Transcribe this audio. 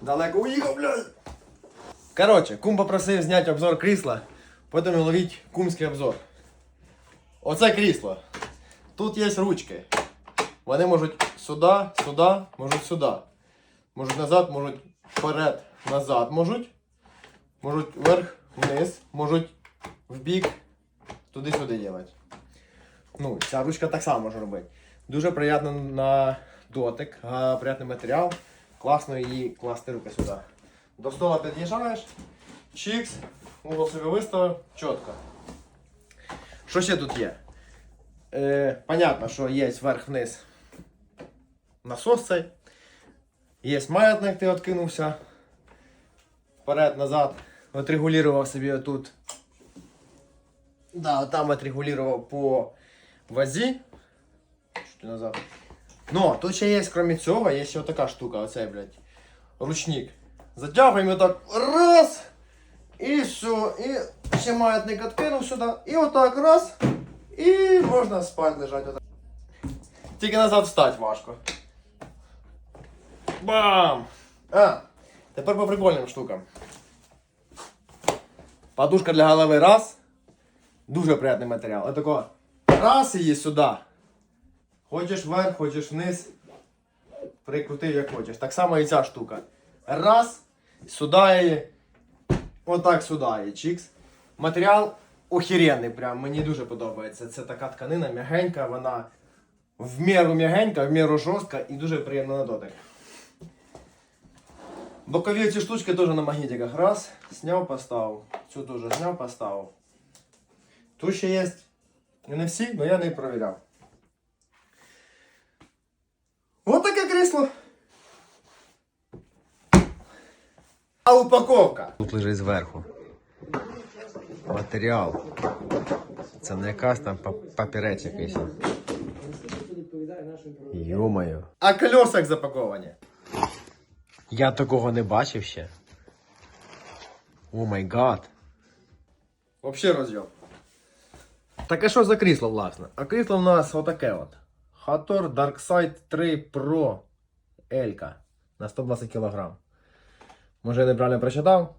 Далеко уїхав, блядь. Коротше, кум попросив зняти обзор крісла, потім ловіть кумський обзор. Оце крісло. Тут є ручки. Вони можуть сюди, сюди, можуть сюди. Можуть назад, можуть вперед, назад можуть. Можуть вверх, вниз, можуть вбік, туди-сюди делать. Ну, ця ручка так само може робити. Дуже приємно на дотик, приємний матеріал. Класно її класти руки сюди. До стола під'їжджаєш, чікс, угол собі виставив, чітко. Що ще тут є? Е, понятно, що є вверх-вниз насос цей. Є маятник, ти відкинувся. Вперед, назад. Отрегулював собі отут. Да, там отрегулював по вазі. Чуть назад. Но тут ще є, крім цього, є ще така штука, оцей, блядь, ручник. Затягуємо так раз. І все. І ще маятник відкинув сюди. І отак раз. І можна спати лежати отак. Тільки назад встати важко. Бам! А, тепер по прикольним штукам. Подушка для голови раз. Дуже приятний матеріал. Отако. Раз її сюди. Хочеш вверх, хочеш вниз. Прикрутив як хочеш. Так само і ця штука. Раз. Сюди. Отак сюди. Чікс. Матеріал охеренний, прям мені дуже подобається. Це така тканина м'ягенька, вона в міру м'ягенька, в міру жорстка і дуже приємна на дотик. Бокові ці штучки теж на магнітиках. Раз, сняв, поставив. Цю теж зняв, поставив. Тут ще є. Не всі, але я не провіряв. Крісло. А упаковка. Тут лежить зверху. Матеріал. Це не якась там папірець якийсь. Йо-моє. А колеса як запаковані. Я такого не бачив ще. О май гад. Вообще розйом. Так а що за крісло, власне? А крісло в нас отаке от. Hator Darkside 3 Pro L на 120 кг. Може я неправильно прочитав?